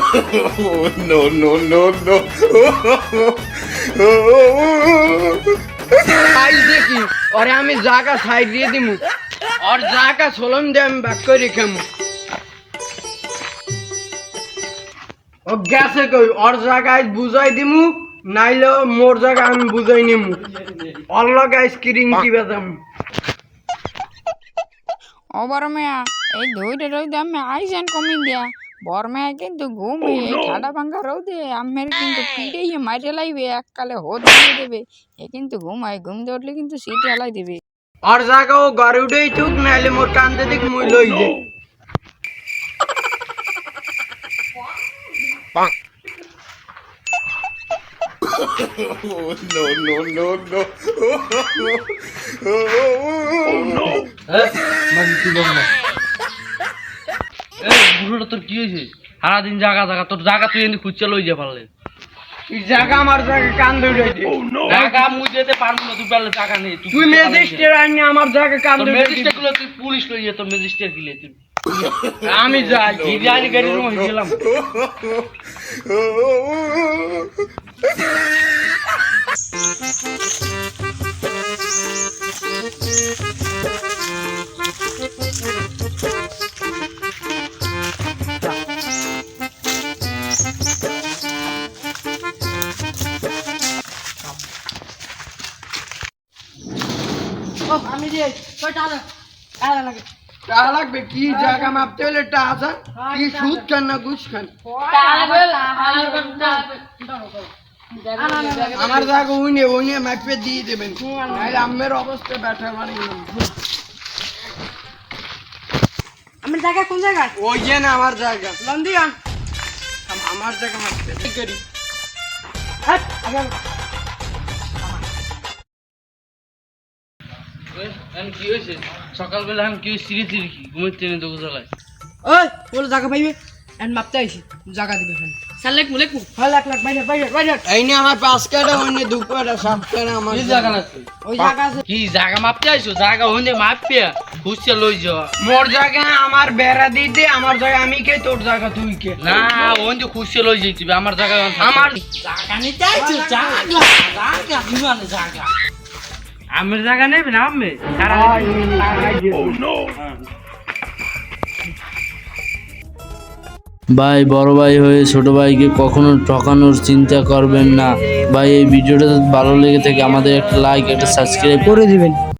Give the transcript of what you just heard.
Oh, no, no, no, no. আই দেখি ওরে আমি জায়গা সাইড দিয়ে দিমু। আর জায়গা সোলম দিয়ে আমি ব্যাক করে রেখেমু। ও গেছে কই? ওর জায়গায় বুঝাই দিমু নাইলে মোর জায়গা আমি বুঝাই নিমু। ওর লগে স্ক্রিন কি বেজাম ও বড় মেয়া এই দইটা রোদে আমি আইসেন কমি দিয়া। বড় মেয়া কিন্তু ঘুমে এই ঠাডা ভাঙ্গা রোদে আমের কিন্তু পিড়ে মাইরে লাইবে এককালে হোদ দিয়ে দেবে। এ কিন্তু ঘুমায় ঘুম উঠলে কিন্তু সিট হেলাই দেবে। ওর জায়গা ও ঘরে উঠেই চুক নাইলে মোর কান্দে দিক মুই লই যাই Oh, no, no, no, no. বুড়োটা তোর কি হয়েছে? সারাদিন জাগা জাগা তোর জাগা তুই এনে খুঁজছে লই যা পারলে। এই জায়গা আমার জায়গা কান্দে উঠে দে জাগা মুই যেতে পারব না তুই পারলে জাগা নেই তুই ম্যাজিস্ট্রেট আইনি আমার জায়গা কান্দে উঠে ম্যাজিস্ট্রেটগুলো তুই পুলিশ লই যা তোর ম্যাজিস্ট্রেট গিলে তুই। আমি যাই। বিরিয়ানি গাড়ির রুমে গেলাম টাকা লাগবে? কি জায়গা মাপতে হলে টাকা আছে? কি সুদ খান না ঘুষ খান আমার জায়গা উইনে উইনে মাপে দিয়ে দেবেন। নাহলে আমের অবস্থা ব্যাটা মানে আমার জায়গা কোন জায়গায় ওই যে না আমার জায়গা। লন্দিয়ান আমার জায়গা মাপতে। করি কি হয়েছে সকালবেলা এখন কি সিঁড়ি তিরি কি ঘুমের ট্রেনে তোকে জ্বালায় ওই বলে জায়গা পাইবে? এন্ড মাপতে আইছি জায়গা দিবে ফেন সালেক মুলেক মু হয় লাখ লাখ বাইরে বাইরে বাইরে। এই নিয়ে আমার পাঁচ কাটা অন্য দু কাটা সাত কাটা আমার কি জায়গা না ওই জায়গা আছে। কি জায়গা মাপতে আইছো? জায়গা হইনে মাপিয়া খুঁজছে লই যাওয়া মোর জায়গা আমার বেড়া দিয়ে দে আমার জায়গা আমি কে তোর জায়গা তুই কে? না খুঁজছে লই যাইছি আমার জায়গা আমার আমের জায়গা নেবে না আমি ভাই বড় ভাই হয়ে ছোট ভাইকে কখনো ঠকানোর চিন্তা করবেন না। ভাই এই ভিডিওটা ভালো লেগে থাকে আমাদের একটা লাইক একটা সাবস্ক্রাইব করে দিবেন।